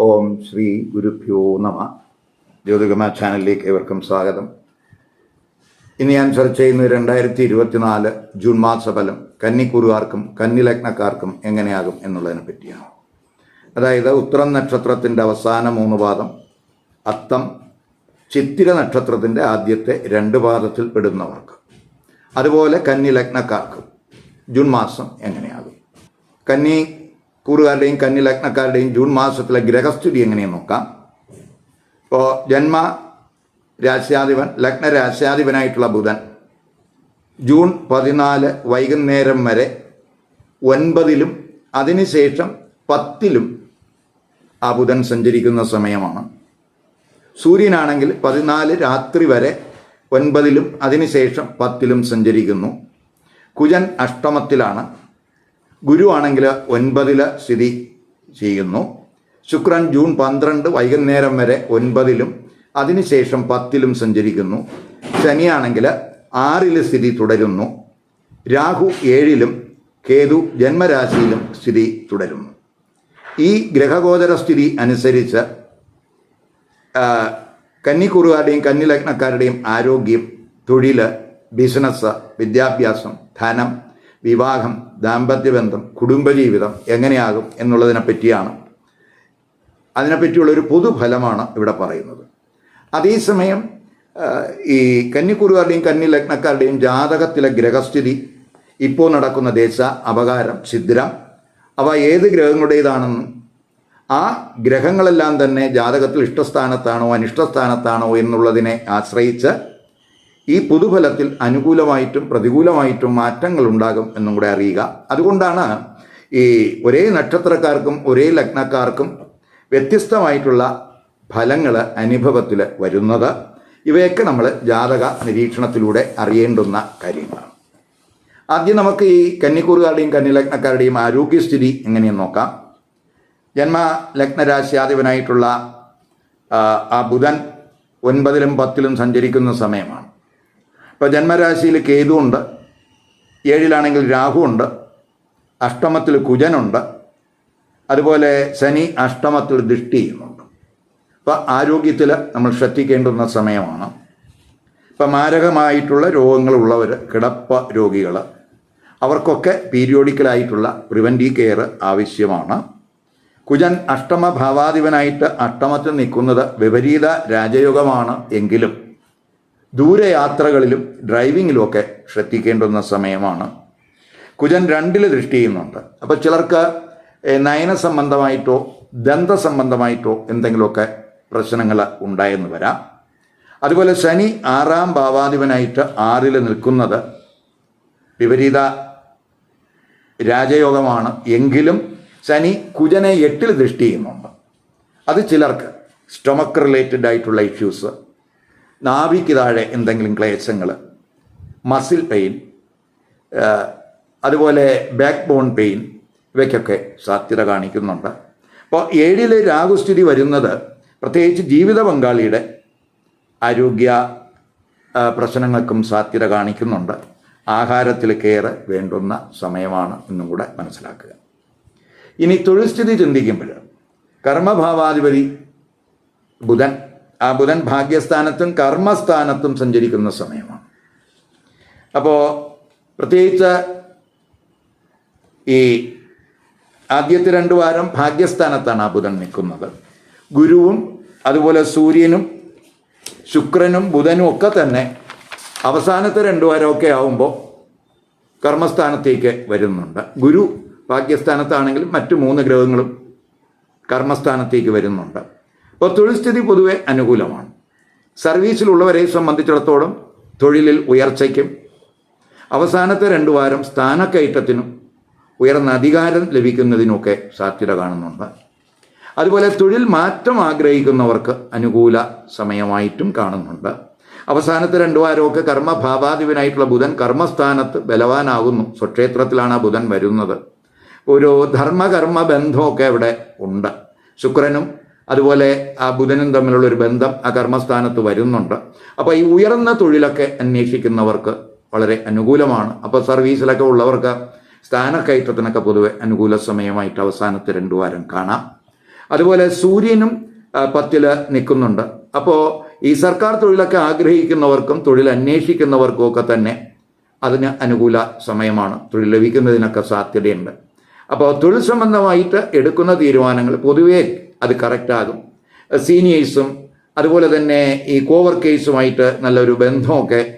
ഓം ശ്രീ ഗുരുഭ്യോ നമ. ജ്യോതികമ ചാനലിലേക്ക് ഏവർക്കും സ്വാഗതം. ഇന്ന് ഞാൻ ചർച്ച ചെയ്യുന്നത് രണ്ടായിരത്തി ഇരുപത്തിനാല് ജൂൺ മാസഫലം കന്നിക്കുറുകാർക്കും കന്നിലഗ്നക്കാർക്കും എങ്ങനെയാകും എന്നുള്ളതിനെ പറ്റിയാണ്. അതായത് ഉത്തരം നക്ഷത്രത്തിന്റെ അവസാന മൂന്ന് പാദം അത്തം ചിത്തിര നക്ഷത്രത്തിന്റെ ആദ്യത്തെ രണ്ട് പാദത്തിൽ പെടുന്നവർക്ക്. അതുപോലെ കന്നി ലഗ്നക്കാർക്കും ജൂൺ മാസം എങ്ങനെയാകും? കന്നി കൂറുകാരുടെയും കന്നി ലഗ്നക്കാരുടെയും ജൂൺ മാസത്തിലെ ഗ്രഹസ്ഥിതി എങ്ങനെയെന്ന് നോക്കാം. ഇപ്പോൾ ജന്മ രാശ്യാധിപൻ ലഗ്ന രാശ്യാധിപനായിട്ടുള്ള ബുധൻ ജൂൺ പതിനാല് വൈകുന്നേരം വരെ ഒൻപതിലും അതിനുശേഷം പത്തിലും ആ ബുധൻ സഞ്ചരിക്കുന്ന സമയമാണ്. സൂര്യനാണെങ്കിൽ പതിനാല് രാത്രി വരെ ഒൻപതിലും അതിനുശേഷം പത്തിലും സഞ്ചരിക്കുന്നു. കുജൻ അഷ്ടമത്തിലാണ്. ഗുരു ആണെങ്കിൽ ഒൻപതിൽ സ്ഥിതി ചെയ്യുന്നു. ശുക്രൻ ജൂൺ പന്ത്രണ്ട് വൈകുന്നേരം വരെ ഒൻപതിലും അതിനുശേഷം പത്തിലും സഞ്ചരിക്കുന്നു. ശനിയാണെങ്കിൽ ആറിൽ സ്ഥിതി തുടരുന്നു. രാഹു ഏഴിലും കേതു ജന്മരാശിയിലും സ്ഥിതി തുടരുന്നു. ഈ ഗ്രഹഗോചര സ്ഥിതി അനുസരിച്ച് കന്നിക്കുറുകാരുടെയും കന്നി കന്നിലഗ്നക്കാരുടെയും ആരോഗ്യം തൊഴിൽ ബിസിനസ് വിദ്യാഭ്യാസം ധനം വിവാഹം ദാമ്പത്യബന്ധം കുടുംബജീവിതം എങ്ങനെയാകും എന്നുള്ളതിനെ പറ്റിയാണ് അതിനെപ്പറ്റിയുള്ള ഒരു പൊതുഫലമാണ് ഇവിടെ പറയുന്നത്. അതേസമയം ഈ ഈ കന്നിക്കുറുകാരുടെയും കന്നിലഗ്നക്കാരുടെയും ജാതകത്തിലെ ഗ്രഹസ്ഥിതി ഇപ്പോൾ നടക്കുന്ന ദേശ അപകാരം ഛിദ്രം അവ ഏത് ഗ്രഹങ്ങളുടേതാണെന്നും ആ ഗ്രഹങ്ങളെല്ലാം തന്നെ ജാതകത്തിൽ ഇഷ്ടസ്ഥാനത്താണോ അനിഷ്ടസ്ഥാനത്താണോ എന്നുള്ളതിനെ ആശ്രയിച്ച് ഈ പൊതുഫലത്തിൽ അനുകൂലമായിട്ടും പ്രതികൂലമായിട്ടും മാറ്റങ്ങൾ ഉണ്ടാകും എന്നും കൂടെ അറിയുക. അതുകൊണ്ടാണ് ഈ ഒരേ നക്ഷത്രക്കാർക്കും ഒരേ ലഗ്നക്കാർക്കും വ്യത്യസ്തമായിട്ടുള്ള ഫലങ്ങൾ അനുഭവത്തിൽ വരുന്നത്. ഇവയൊക്കെ നമ്മൾ ജാതക നിരീക്ഷണത്തിലൂടെ അറിയേണ്ടുന്ന കാര്യങ്ങളാണ്. ആദ്യം നമുക്ക് ഈ കന്നിക്കൂറുകാരുടെയും കന്നിലഗ്നക്കാരുടെയും ആരോഗ്യസ്ഥിതി എങ്ങനെയെന്ന് നോക്കാം. ജന്മ ലഗ്നരാശ്യാധിപനായിട്ടുള്ള ആ, ആ ബുധൻ ഒൻപതിലും പത്തിലും സഞ്ചരിക്കുന്ന സമയമാണ്. ഇപ്പോൾ ജന്മരാശിയിൽ കേതുണ്ട് ഏഴിലാണെങ്കിൽ രാഹുണ്ട് അഷ്ടമത്തിൽ കുജനുണ്ട് അതുപോലെ ശനി അഷ്ടമത്തിൽ ദൃഷ്ടി ചെയ്യുന്നുണ്ട് അപ്പോൾ ആരോഗ്യത്തിൽ നമ്മൾ ശ്രദ്ധിക്കേണ്ടുന്ന സമയമാണ്. ഇപ്പം മാരകമായിട്ടുള്ള രോഗങ്ങളുള്ളവർ കിടപ്പ രോഗികൾ അവർക്കൊക്കെ പീരിയോഡിക്കലായിട്ടുള്ള പ്രിവന്റീവ് കെയർ ആവശ്യമാണ്. കുജൻ അഷ്ടമ ഭാവാധിപനായിട്ട് അഷ്ടമത്തിൽ നിൽക്കുന്നത് വിപരീത രാജയോഗമാണ് എങ്കിലും ദൂരയാത്രകളിലും ഡ്രൈവിങ്ങിലുമൊക്കെ ശ്രദ്ധിക്കേണ്ടുന്ന സമയമാണ്. കുജൻ രണ്ടിൽ ദൃഷ്ടി ചെയ്യുന്നുണ്ട്. അപ്പോൾ ചിലർക്ക് നയന സംബന്ധമായിട്ടോ ദന്ത സംബന്ധമായിട്ടോ എന്തെങ്കിലുമൊക്കെ പ്രശ്നങ്ങൾ ഉണ്ടായെന്ന് വരാം. അതുപോലെ ശനി ആറാം ഭാവാധിപനായിട്ട് ആറിൽ നിൽക്കുന്നത് വിപരീത രാജയോഗമാണ്. എങ്കിലും ശനി കുജനെ എട്ടിൽ ദൃഷ്ടി ചെയ്യുന്നുണ്ട്. അത് ചിലർക്ക് സ്റ്റൊമക്ക് റിലേറ്റഡ് ആയിട്ടുള്ള ഇഷ്യൂസ് നാവിക്ക് താഴെ എന്തെങ്കിലും ക്ലേശങ്ങൾ മസിൽ പെയിൻ അതുപോലെ ബാക്ക് ബോൺ പെയിൻ ഇവയ്ക്കൊക്കെ സാധ്യത കാണിക്കുന്നുണ്ട്. അപ്പോൾ ഏഴിലെ രാഹുസ്ഥിതി വരുന്നത് പ്രത്യേകിച്ച് ജീവിത പങ്കാളിയുടെ ആരോഗ്യ പ്രശ്നങ്ങൾക്കും സാധ്യത കാണിക്കുന്നുണ്ട്. ആഹാരത്തിൽ കയറ് വേണ്ടുന്ന സമയമാണ് എന്നും കൂടെ മനസ്സിലാക്കുക. ഇനി തൊഴിൽസ്ഥിതി ചിന്തിക്കുമ്പോൾ കർമ്മഭാവാധിപതി ബുധൻ ആ ബുധൻ ഭാഗ്യസ്ഥാനത്തും കർമ്മസ്ഥാനത്തും സഞ്ചരിക്കുന്ന സമയമാണ്. അപ്പോൾ പ്രത്യേകിച്ച് ഈ ആദ്യത്തെ രണ്ട് വാരം ഭാഗ്യസ്ഥാനത്താണ് ആ ബുധൻ നിൽക്കുന്നത്. ഗുരുവും അതുപോലെ സൂര്യനും ശുക്രനും ബുധനും ഒക്കെ തന്നെ അവസാനത്തെ രണ്ട് വാരമൊക്കെ ആവുമ്പോൾ കർമ്മസ്ഥാനത്തേക്ക് വരുന്നുണ്ട്. ഗുരു ഭാഗ്യസ്ഥാനത്താണെങ്കിലും മറ്റു മൂന്ന് ഗ്രഹങ്ങളും കർമ്മസ്ഥാനത്തേക്ക് വരുന്നുണ്ട്. അപ്പോൾ തൊഴിൽ സ്ഥിതി പൊതുവെ അനുകൂലമാണ്. സർവീസിലുള്ളവരെ സംബന്ധിച്ചിടത്തോളം തൊഴിലിൽ ഉയർച്ചയ്ക്കും അവസാനത്തെ രണ്ടു വാരം സ്ഥാനക്കയറ്റത്തിനും ഉയർന്ന അധികാരം ലഭിക്കുന്നതിനുമൊക്കെ സാധ്യത കാണുന്നുണ്ട്. അതുപോലെ തൊഴിൽ മാറ്റം ആഗ്രഹിക്കുന്നവർക്ക് അനുകൂല സമയമായിട്ടും കാണുന്നുണ്ട്. അവസാനത്തെ രണ്ടു വാരമൊക്കെ കർമ്മഭാവാധിപനായിട്ടുള്ള ബുധൻ കർമ്മസ്ഥാനത്ത് ബലവാനാകുന്നു. സ്വക്ഷേത്രത്തിലാണ് ആ ബുധൻ വരുന്നത്. ഒരു ധർമ്മകർമ്മ ബന്ധമൊക്കെ അവിടെ ഉണ്ട്. ശുക്രനും അതുപോലെ ആ ബുധനും തമ്മിലുള്ള ഒരു ബന്ധം ആ കർമ്മസ്ഥാനത്ത് വരുന്നുണ്ട്. അപ്പോൾ ഈ ഉയർന്ന തൊഴിലൊക്കെ അന്വേഷിക്കുന്നവർക്ക് വളരെ അനുകൂലമാണ്. അപ്പോൾ സർവീസിലൊക്കെ ഉള്ളവർക്ക് സ്ഥാനക്കയറ്റത്തിനൊക്കെ പൊതുവെ അനുകൂല സമയമായിട്ട് അവസാനത്തെ രണ്ടു വാരം കാണാം. അതുപോലെ സൂര്യനും പത്തിൽ നിൽക്കുന്നുണ്ട്. അപ്പോൾ ഈ സർക്കാർ തൊഴിലൊക്കെ ആഗ്രഹിക്കുന്നവർക്കും തൊഴിൽ അന്വേഷിക്കുന്നവർക്കും ഒക്കെ തന്നെ അതിന് അനുകൂല സമയമാണ്. തൊഴിൽ ലഭിക്കുന്നതിനൊക്കെ സാധ്യതയുണ്ട്. അപ്പോൾ തൊഴിൽ സംബന്ധമായിട്ട് എടുക്കുന്ന തീരുമാനങ്ങൾ പൊതുവേ അത് കറക്റ്റാകും സീനിയേഴ്സും അതുപോലെ തന്നെ ഈ കോവർക്കേഴ്സുമായിട്ട് നല്ലൊരു ബന്ധമൊക്കെ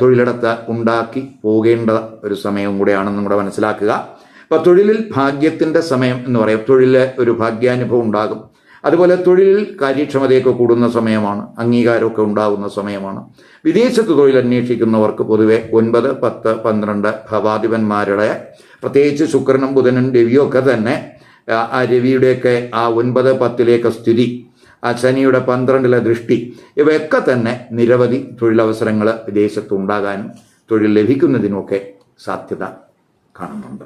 തൊഴിലിടത്ത് ഉണ്ടാക്കി പോകേണ്ട ഒരു സമയവും കൂടെയാണെന്നും കൂടെ മനസ്സിലാക്കുക. അപ്പോൾ തൊഴിലിൽ ഭാഗ്യത്തിന്റെ സമയം എന്ന് പറയാം. തൊഴിലിൽ ഒരു ഭാഗ്യാനുഭവം ഉണ്ടാകും. അതുപോലെ തൊഴിലിൽ കാര്യക്ഷമതയൊക്കെ കൂടുന്ന സമയമാണ്. അംഗീകാരമൊക്കെ ഉണ്ടാകുന്ന സമയമാണ്. വിദേശത്ത് തൊഴിൽ അന്വേഷിക്കുന്നവർക്ക് പൊതുവെ ഒൻപത് പത്ത് പന്ത്രണ്ട് ഭവാധിപന്മാരുടെ പ്രത്യേകിച്ച് ശുക്രനും ബുധനും രവിയും ഒക്കെ തന്നെ ആ, രവിയുടെയൊക്കെ ആ ഒൻപത് പത്തിലേക്ക് സ്ഥിതി ആ ശനിയുടെ പന്ത്രണ്ടിലെ ദൃഷ്ടി ഇവയൊക്കെ തന്നെ നിരവധി തൊഴിലവസരങ്ങൾ വിദേശത്ത് ഉണ്ടാകാനും തൊഴിൽ ലഭിക്കുന്നതിനുമൊക്കെ സാധ്യത കാണുന്നുണ്ട്.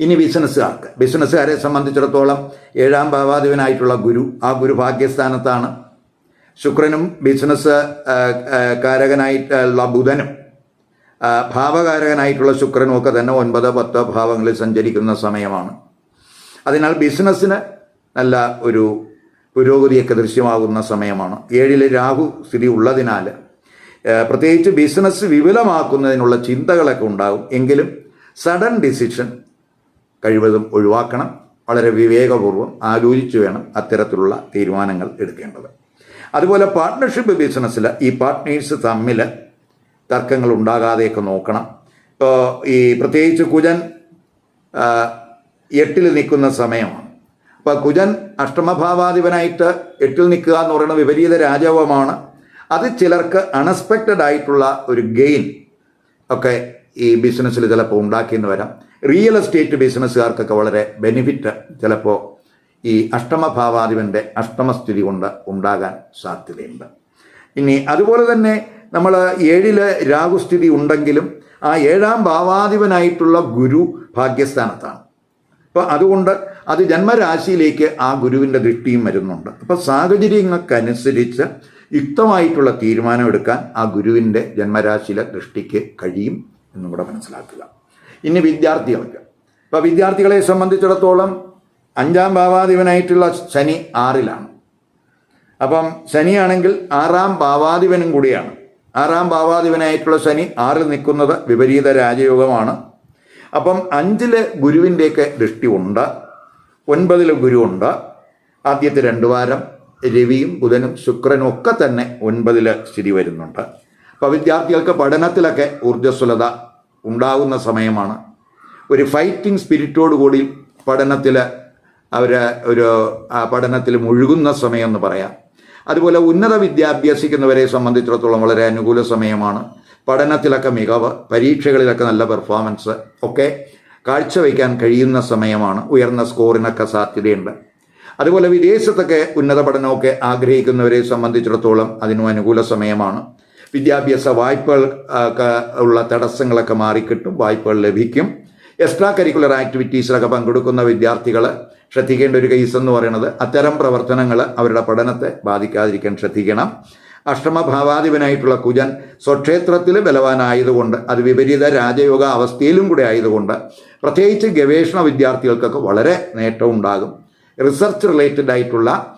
ഇനി ബിസിനസ്സുകാർക്ക്. ബിസിനസ്സുകാരെ സംബന്ധിച്ചിടത്തോളം ഏഴാം ഭാവാധിപനായിട്ടുള്ള ഗുരു ആ ഗുരു ഭാഗ്യസ്ഥാനത്താണ്. ശുക്രനും ബിസിനസ് കാരകനായിട്ടുള്ള ബുധനും ഭാവകാരകനായിട്ടുള്ള ശുക്രനും ഒക്കെ തന്നെ ഒൻപത് പത്ത് ഭാവങ്ങളിൽ സഞ്ചരിക്കുന്ന സമയമാണ്. അതിനാൽ ബിസിനസ്സിന് നല്ല ഒരു പുരോഗതിയൊക്കെ ദൃശ്യമാകുന്ന സമയമാണ്. ഏഴിലെ രാഹു സ്ഥിതി ഉള്ളതിനാൽ പ്രത്യേകിച്ച് ബിസിനസ് വിപുലമാക്കുന്നതിനുള്ള ചിന്തകളൊക്കെ ഉണ്ടാകും. എങ്കിലും സഡൻ ഡിസിഷൻ കഴിവതും ഒഴിവാക്കണം. വളരെ വിവേകപൂർവം ആലോചിച്ച് വേണം അത്തരത്തിലുള്ള തീരുമാനങ്ങൾ എടുക്കേണ്ടത്. അതുപോലെ പാർട്ട്ണർഷിപ്പ് ബിസിനസ്സിൽ ഈ പാർട്ട്നേഴ്സ് തമ്മിൽ തർക്കങ്ങൾ ഉണ്ടാകാതെയൊക്കെ നോക്കണം. ഇപ്പോൾ ഈ പ്രത്യേകിച്ച് കുജൻ എട്ടിൽ നിൽക്കുന്ന സമയമാണ്. അപ്പോൾ കുജൻ അഷ്ടമഭാവാധിപനായിട്ട് എട്ടിൽ നിൽക്കുക എന്ന് പറയുന്ന വിപരീത രാജവമാണ്. അത് ചിലർക്ക് അൺഎക്സ്പെക്റ്റഡ് ആയിട്ടുള്ള ഒരു ഗെയിൻ ഒക്കെ ഈ ബിസിനസ്സിൽ ചിലപ്പോൾ ഉണ്ടാക്കിയെന്ന് വരാം. റിയൽ എസ്റ്റേറ്റ് ബിസിനസ്സുകാർക്കൊക്കെ വളരെ ബെനിഫിറ്റ് ചിലപ്പോൾ ഈ അഷ്ടമഭാവാധിപന്റെ അഷ്ടമസ്ഥിതി കൊണ്ട് ഉണ്ടാകാൻ സാധ്യതയുണ്ട്. ഇനി അതുപോലെ തന്നെ നമ്മൾ ഏഴിൽ രാഹുസ്ഥിതി ഉണ്ടെങ്കിലും ആ ഏഴാം ഭാവാധിപനായിട്ടുള്ള ഗുരു ഭാഗ്യസ്ഥാനത്താണ്. അപ്പോൾ അതുകൊണ്ട് അത് ജന്മരാശിയിലേക്ക് ആ ഗുരുവിന്റെ ദൃഷ്ടിയും വരുന്നുണ്ട്. അപ്പോൾ സാഹചര്യങ്ങൾക്കനുസരിച്ച് യുക്തമായിട്ടുള്ള തീരുമാനമെടുക്കാൻ ആ ഗുരുവിന്റെ ജന്മരാശിയിലെ ദൃഷ്ടിക്ക് കഴിയും എന്നും കൂടെ മനസ്സിലാക്കുക. ഇനി വിദ്യാർത്ഥികൾക്ക്. ഇപ്പോൾ വിദ്യാർത്ഥികളെ സംബന്ധിച്ചിടത്തോളം അഞ്ചാം ഭാവാധിപനായിട്ടുള്ള ശനി ആറിലാണ്. അപ്പം ശനിയാണെങ്കിൽ ആറാം ഭാവാധിപനും കൂടിയാണ്. ആറാം ഭാവാധിപനായിട്ടുള്ള ശനി ആറിൽ നിൽക്കുന്നത് വിപരീത രാജയോഗമാണ്. അപ്പം അഞ്ചിൽ ഗുരുവിന്റെയൊക്കെ ദൃഷ്ടി ഉണ്ട് ഒൻപതിൽ ഗുരുവുണ്ട് ആദ്യത്തെ രണ്ട് വാരം രവിയും ബുധനും ശുക്രനും ഒക്കെ തന്നെ ഒൻപതിൽ സ്ഥിതി വരുന്നുണ്ട്. അപ്പോൾ വിദ്യാർത്ഥികൾക്ക് പഠനത്തിലൊക്കെ ഊർജസ്വലത ഉണ്ടാകുന്ന സമയമാണ്. ഒരു ഫൈറ്റിംഗ് സ്പിരിറ്റോട് കൂടി പഠനത്തിൽ അവർ ഒരു പഠനത്തിൽ മുഴുകുന്ന സമയം എന്ന് പറയാം. അതുപോലെ ഉന്നത വിദ്യ അഭ്യസിക്കുന്നവരെ സംബന്ധിച്ചിടത്തോളം വളരെ അനുകൂല സമയമാണ്. പഠനത്തിലൊക്കെ മികവ് പരീക്ഷകളിലൊക്കെ നല്ല പെർഫോമൻസ് ഒക്കെ കാഴ്ചവെക്കാൻ കഴിയുന്ന സമയമാണ് ഉയർന്ന സ്കോറിനൊക്കെ സാധ്യതയുണ്ട്. അതുപോലെ വിദേശത്തൊക്കെ ഉന്നത പഠനമൊക്കെ ആഗ്രഹിക്കുന്നവരെ സംബന്ധിച്ചിടത്തോളം അതിനും അനുകൂല സമയമാണ്. വിദ്യാഭ്യാസ വായ്പകൾ ഉള്ള തടസ്സങ്ങളൊക്കെ മാറിക്കിട്ടും വായ്പകൾ ലഭിക്കും. എക്സ്ട്രാ കരിക്കുലർ ആക്ടിവിറ്റീസിലൊക്കെ പങ്കെടുക്കുന്ന വിദ്യാർത്ഥികൾ ശ്രദ്ധിക്കേണ്ട ഒരു കേസ് എന്ന് പറയുന്നത് അത്തരം പ്രവർത്തനങ്ങൾ അവരുടെ പഠനത്തെ ബാധിക്കാതിരിക്കാൻ ശ്രദ്ധിക്കണം. അഷ്ടമഭാവാധിപനായിട്ടുള്ള കുജൻ സ്വക്ഷേത്രത്തിൽ ബലവാനായതുകൊണ്ട് അത് വിപരീത രാജയോഗ അവസ്ഥയിലും കൂടെ ആയതുകൊണ്ട് പ്രത്യേകിച്ച് ഗവേഷണ വിദ്യാർത്ഥികൾക്കൊക്കെ വളരെ നേട്ടം ഉണ്ടാകും. റിസർച്ച് റിലേറ്റഡ് ആയിട്ടുള്ള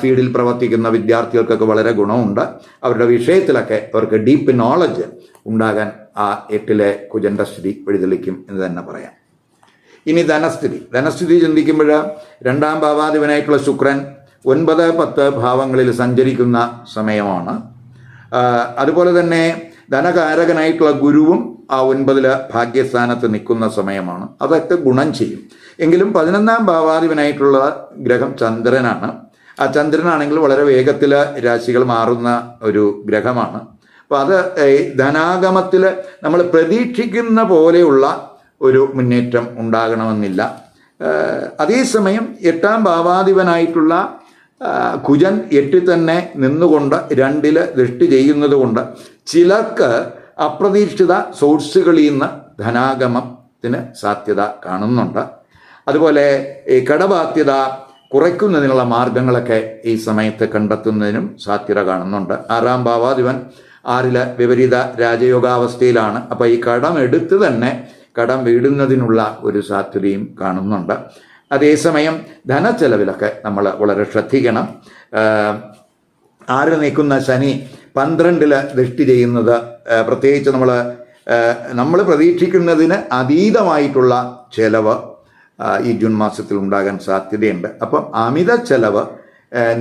ഫീൽഡിൽ പ്രവർത്തിക്കുന്ന വിദ്യാർത്ഥികൾക്കൊക്കെ വളരെ ഗുണമുണ്ട്. അവരുടെ വിഷയത്തിലൊക്കെ അവർക്ക് ഡീപ്പ് നോളജ് ഉണ്ടാകാൻ ആ എട്ടിലെ കുജന്റെ സ്ഥിതി വഴിതെളിക്കും എന്ന് തന്നെ പറയാം. ഇനി ധനസ്ഥിതി. ധനസ്ഥിതി ചിന്തിക്കുമ്പോൾ രണ്ടാം ഭാവാധിപനായിട്ടുള്ള ശുക്രൻ ഒൻപത് പത്ത് ഭാവങ്ങളിൽ സഞ്ചരിക്കുന്ന സമയമാണ്. അതുപോലെ തന്നെ ധനകാരകനായിട്ടുള്ള ഗുരുവും ആ ഒൻപതിൽ ഭാഗ്യസ്ഥാനത്ത് നിൽക്കുന്ന സമയമാണ്. അതൊക്കെ ഗുണം ചെയ്യും. എങ്കിലും പതിനൊന്നാം ഭാവാധിപനായിട്ടുള്ള ഗ്രഹം ചന്ദ്രനാണ്. ആ ചന്ദ്രനാണെങ്കിൽ വളരെ വേഗത്തിൽ രാശികൾ മാറുന്ന ഒരു ഗ്രഹമാണ്. അപ്പോൾ അത് ധനാഗമത്തിൽ നമ്മൾ പ്രതീക്ഷിക്കുന്ന പോലെയുള്ള ഒരു മുന്നേറ്റം ഉണ്ടാകണമെന്നില്ല. അതേസമയം എട്ടാം ഭാവാധിപനായിട്ടുള്ള കുജൻ എട്ടിൽ തന്നെ നിന്നുകൊണ്ട് രണ്ടിൽ ദൃഷ്ടി ചെയ്യുന്നത് കൊണ്ട് ചിലർക്ക് അപ്രതീക്ഷിത സോഴ്സുകളിൽ നിന്ന് ധനാഗമത്തിന് സാധ്യത കാണുന്നുണ്ട്. അതുപോലെ ഈ കടബാധ്യത കുറയ്ക്കുന്നതിനുള്ള മാർഗങ്ങളൊക്കെ ഈ സമയത്ത് കണ്ടെത്തുന്നതിനും സാധ്യത കാണുന്നുണ്ട്. ആറാം ഭാവാധിപൻ ആറിൽ വിപരീത രാജയോഗാവസ്ഥയിലാണ്. അപ്പോൾ ഈ കടം എടുത്ത് തന്നെ കടം വീടുന്നതിനുള്ള ഒരു സാധ്യതയും കാണുന്നുണ്ട്. അതേസമയം ധനച്ചെലവിലൊക്കെ നമ്മൾ വളരെ ശ്രദ്ധിക്കണം. ആറ് നീക്കുന്ന ശനി പന്ത്രണ്ടിൽ ദൃഷ്ടി ചെയ്യുന്നത് പ്രത്യേകിച്ച് നമ്മൾ നമ്മൾ പ്രതീക്ഷിക്കുന്നതിന് അതീതമായിട്ടുള്ള ചെലവ് ഈ ജൂൺ മാസത്തിൽ ഉണ്ടാകാൻ സാധ്യതയുണ്ട്. അപ്പം അമിത ചെലവ്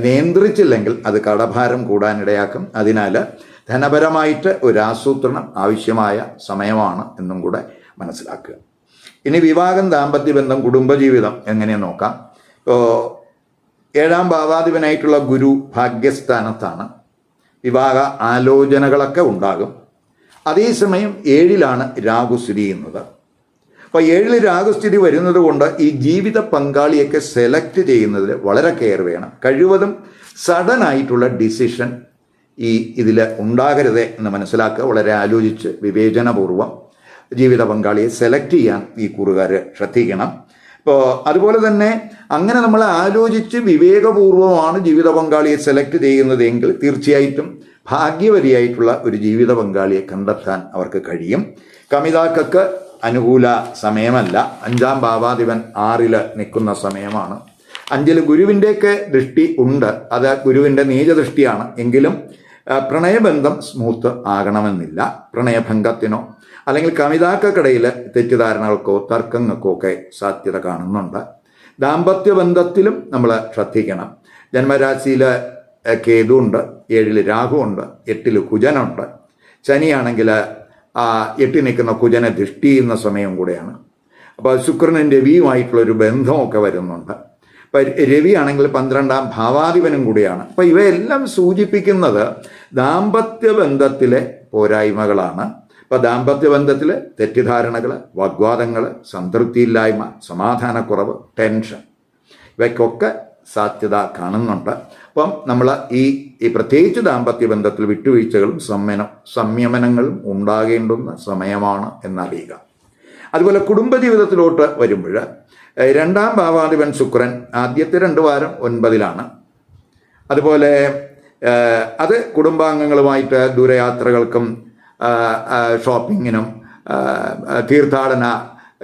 നിയന്ത്രിച്ചില്ലെങ്കിൽ അത് കടഭാരം കൂടാനിടയാക്കും. അതിനാൽ ധനപരമായിട്ട് ഒരു ആസൂത്രണം ആവശ്യമായ സമയമാണ് എന്നും കൂടെ മനസ്സിലാക്കുക. ഇനി വിവാഹം ദാമ്പത്യബന്ധം കുടുംബജീവിതം എങ്ങനെ നോക്കാം? ഇപ്പോൾ ഏഴാം ഭാവാധിപനായിട്ടുള്ള ഗുരു ഭാഗ്യസ്ഥാനത്താണ്. വിവാഹ ആലോചനകളൊക്കെ ഉണ്ടാകും. അതേസമയം ഏഴിലാണ് രാഹു ചെയ്യുന്നത്. അപ്പോൾ ഏഴിൽ രാഹുസ്ഥിതി വരുന്നത് കൊണ്ട് ഈ ജീവിത പങ്കാളിയൊക്കെ സെലക്ട് ചെയ്യുന്നതിൽ വളരെ കെയർ വേണം. കഴിവതും സഡൻ ആയിട്ടുള്ള ഡിസിഷൻ ഈ ഇതിൽ ഉണ്ടാകരുത് എന്ന് മനസ്സിലാക്കുക. വളരെ ആലോചിച്ച് വിവേചനപൂർവം ജീവിത പങ്കാളിയെ സെലക്ട് ചെയ്യാൻ ഈ കൂറുകാർ ശ്രദ്ധിക്കണം. ഇപ്പോൾ അതുപോലെ തന്നെ അങ്ങനെ നമ്മൾ ആലോചിച്ച് വിവേകപൂർവമാണ് ജീവിത പങ്കാളിയെ സെലക്ട് ചെയ്യുന്നതെങ്കിൽ തീർച്ചയായിട്ടും ഭാഗ്യവരിയായിട്ടുള്ള ഒരു ജീവിത പങ്കാളിയെ കണ്ടെത്താൻ അവർക്ക് കഴിയും. കമിതാക്കൾക്ക് അനുകൂല സമയമല്ല. അഞ്ചാം ഭാവാധിപൻ ആറിൽ നിൽക്കുന്ന സമയമാണ്. അഞ്ചിൽ ഗുരുവിന്റെയൊക്കെ ദൃഷ്ടി ഉണ്ട്. അത് ഗുരുവിന്റെ നീചദൃഷ്ടിയാണ്. എങ്കിലും പ്രണയബന്ധം സ്മൂത്ത് ആകണമെന്നില്ല. പ്രണയഭംഗത്തിനോ അല്ലെങ്കിൽ കവിതാക്കൾക്കിടയിൽ തെറ്റിദ്ധാരണകൾക്കോ തർക്കങ്ങൾക്കോ ഒക്കെ സാധ്യത കാണുന്നുണ്ട്. ദാമ്പത്യ ബന്ധത്തിലും നമ്മൾ ശ്രദ്ധിക്കണം. ജന്മരാശിയിൽ കേതു ഉണ്ട് ഏഴിൽ രാഹു ഉണ്ട് എട്ടിൽ കുജനുണ്ട് ശനിയാണെങ്കിൽ എട്ടി നിൽക്കുന്ന കുജനെ ദൃഷ്ടി ചെയ്യുന്ന സമയം കൂടെയാണ്. അപ്പോൾ ശുക്രനും വിയുമായിട്ടുള്ളൊരു ബന്ധമൊക്കെ വരുന്നുണ്ട്. രവിയാണെങ്കിൽ പന്ത്രണ്ടാം ഭാവാധിപനും കൂടിയാണ്. അപ്പം ഇവയെല്ലാം സൂചിപ്പിക്കുന്നത് ദാമ്പത്യ ബന്ധത്തിലെ പോരായ്മകളാണ്. ഇപ്പം ദാമ്പത്യ ബന്ധത്തിൽ തെറ്റിദ്ധാരണകൾ വാഗ്വാദങ്ങൾ സംതൃപ്തിയില്ലായ്മ സമാധാനക്കുറവ് ടെൻഷൻ ഇവയ്ക്കൊക്കെ സാധ്യത കാണുന്നുണ്ട്. അപ്പം നമ്മൾ ഈ ഈ പ്രത്യേകിച്ച് ദാമ്പത്യ ബന്ധത്തിൽ വിട്ടുവീഴ്ചകളും സംയമനം സംയമനങ്ങളും ഉണ്ടാകേണ്ടുന്ന സമയമാണ് എന്നറിയുക. അതുപോലെ കുടുംബജീവിതത്തിലോട്ട് വരുമ്പോൾ രണ്ടാം ഭാവാധിപൻ ശുക്രൻ ആദ്യത്തെ രണ്ട് വാരം ഒൻപതിലാണ്. അതുപോലെ അത് കുടുംബാംഗങ്ങളുമായിട്ട് ദൂരയാത്രകൾക്കും ഷോപ്പിങ്ങിനും തീർത്ഥാടന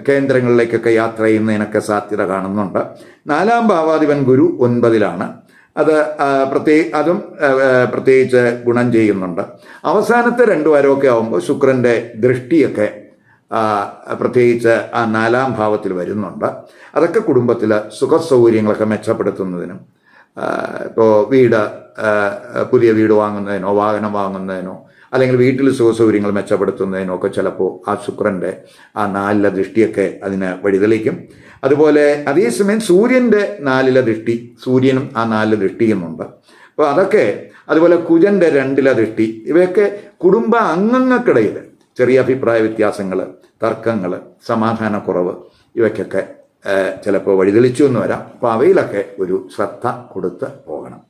കേന്ദ്രങ്ങളിലേക്കൊക്കെ യാത്ര ചെയ്യുന്നതിനൊക്കെ സാധ്യത കാണുന്നുണ്ട്. നാലാം ഭാവാധിപൻ ഗുരു ഒൻപതിലാണ്. അത് പ്രത്യേ അതും പ്രത്യേകിച്ച് ഗുണം ചെയ്യുന്നുണ്ട്. അവസാനത്തെ രണ്ട് വാരമൊക്കെ ആകുമ്പോൾ ശുക്രന്റെ ദൃഷ്ടിയൊക്കെ പ്രത്യേകിച്ച് ആ നാലാം ഭാവത്തിൽ വരുന്നുണ്ട്. അതൊക്കെ കുടുംബത്തിൽ സുഖസൗകര്യങ്ങളൊക്കെ മെച്ചപ്പെടുത്തുന്നതിനും ഇപ്പോൾ വീട് പുതിയ വീട് വാങ്ങുന്നതിനോ വാഹനം വാങ്ങുന്നതിനോ അല്ലെങ്കിൽ വീട്ടിൽ സുഖസൗകര്യങ്ങൾ മെച്ചപ്പെടുത്തുന്നതിനോ ഒക്കെ ചിലപ്പോൾ ആ ശുക്രന്റെ ആ നാലിലെ ദൃഷ്ടിയൊക്കെ അതിന് വഴിതെളിക്കും. അതുപോലെ അതേസമയം സൂര്യന്റെ നാലിലെ ദൃഷ്ടി സൂര്യനും ആ നാലിലെ ദൃഷ്ടിയുമുണ്ട്. അപ്പോൾ അതൊക്കെ അതുപോലെ കുജന്റെ രണ്ടിലെ ദൃഷ്ടി ഇവയൊക്കെ കുടുംബ അംഗങ്ങൾക്കിടയിൽ ചെറിയ അഭിപ്രായ വ്യത്യാസങ്ങൾ തർക്കങ്ങൾ സമാധാനക്കുറവ് ഇവയ്ക്കൊക്കെ ചിലപ്പോൾ വഴിതെളിച്ചു എന്ന് വരാം. അപ്പോൾ അവയിലൊക്കെ ഒരു ശ്രദ്ധ കൊടുത്ത് പോകണം.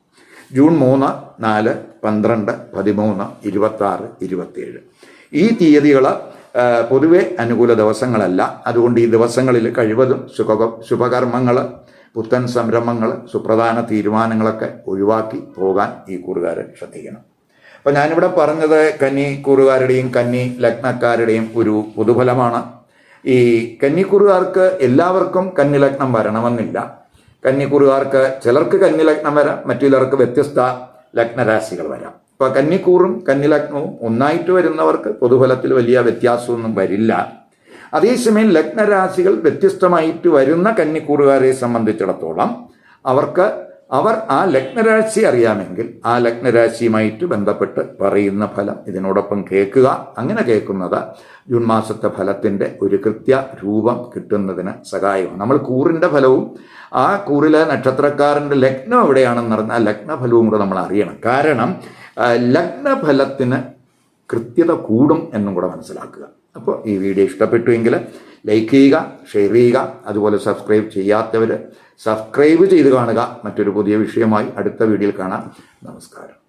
ജൂൺ മൂന്ന് നാല് പന്ത്രണ്ട് പതിമൂന്ന് ഇരുപത്താറ് ഇരുപത്തിയേഴ്. ഈ തീയതികൾ പൊതുവെ അനുകൂല ദിവസങ്ങളല്ല. അതുകൊണ്ട് ഈ ദിവസങ്ങളിൽ കഴിവതും സുഖ ശുഭകർമ്മങ്ങൾ പുത്തൻ സംരംഭങ്ങൾ സുപ്രധാന തീരുമാനങ്ങളൊക്കെ ഒഴിവാക്കി പോകാൻ ഈ കൂറുകാരൻ ശ്രദ്ധിക്കണം. അപ്പം ഞാനിവിടെ പറഞ്ഞത് കന്നി കൂറുകാരുടെയും കന്നി ലഗ്നക്കാരുടെയും ഒരു പൊതുഫലമാണ്. ഈ കന്നിക്കുറുകാർക്ക് എല്ലാവർക്കും കന്നി കന്നിലഗ്നം വരണമെന്നില്ല. കന്നിക്കുറുകാർക്ക് ചിലർക്ക് കന്നിലഗ്നം വരാം മറ്റു ചിലർക്ക് വ്യത്യസ്ത ലഗ്നരാശികൾ വരാം. അപ്പോൾ കന്നിക്കൂറും കന്നിലഗ്നവും ഒന്നായിട്ട് വരുന്നവർക്ക് പൊതുഫലത്തിൽ വലിയ വ്യത്യാസമൊന്നും വരില്ല. അതേസമയം ലഗ്നരാശികൾ വ്യത്യസ്തമായിട്ട് വരുന്ന കന്നിക്കൂറുകാരെ സംബന്ധിച്ചിടത്തോളം അവർക്ക് അവർ ആ ലഗ്നരാശി അറിയാമെങ്കിൽ ആ ലഗ്നരാശിയുമായിട്ട് ബന്ധപ്പെട്ട് പറയുന്ന ഫലം ഇതിനോടൊപ്പം കേൾക്കുക. അങ്ങനെ കേൾക്കുന്നത് ജൂൺ മാസത്തെ ഫലത്തിന്റെ ഒരു കൃത്യ രൂപം കിട്ടുന്നതിന് സഹായമാണ്. നമ്മൾ കൂറിന്റെ ഫലവും ആ കൂറിലെ നക്ഷത്രക്കാരന്റെ ലഗ്നം എവിടെയാണെന്ന് പറഞ്ഞാൽ ലഗ്നഫലവും കൂടെ നമ്മൾ അറിയണം. കാരണം ലഗ്നഫലത്തിന് കൃത്യത കൂടും എന്നും കൂടെ മനസ്സിലാക്കുക. അപ്പോൾ ഈ വീഡിയോ ഇഷ്ടപ്പെട്ടുവെങ്കിൽ ലൈക്ക് ചെയ്യുക ഷെയർ ചെയ്യുക അതുപോലെ സബ്സ്ക്രൈബ് ചെയ്യാത്തവർ സബ്സ്ക്രൈബ് ചെയ്ത് കാണുക. മറ്റൊരു പുതിയ വിഷയമായി അടുത്ത വീഡിയോയിൽ കാണാം. നമസ്കാരം.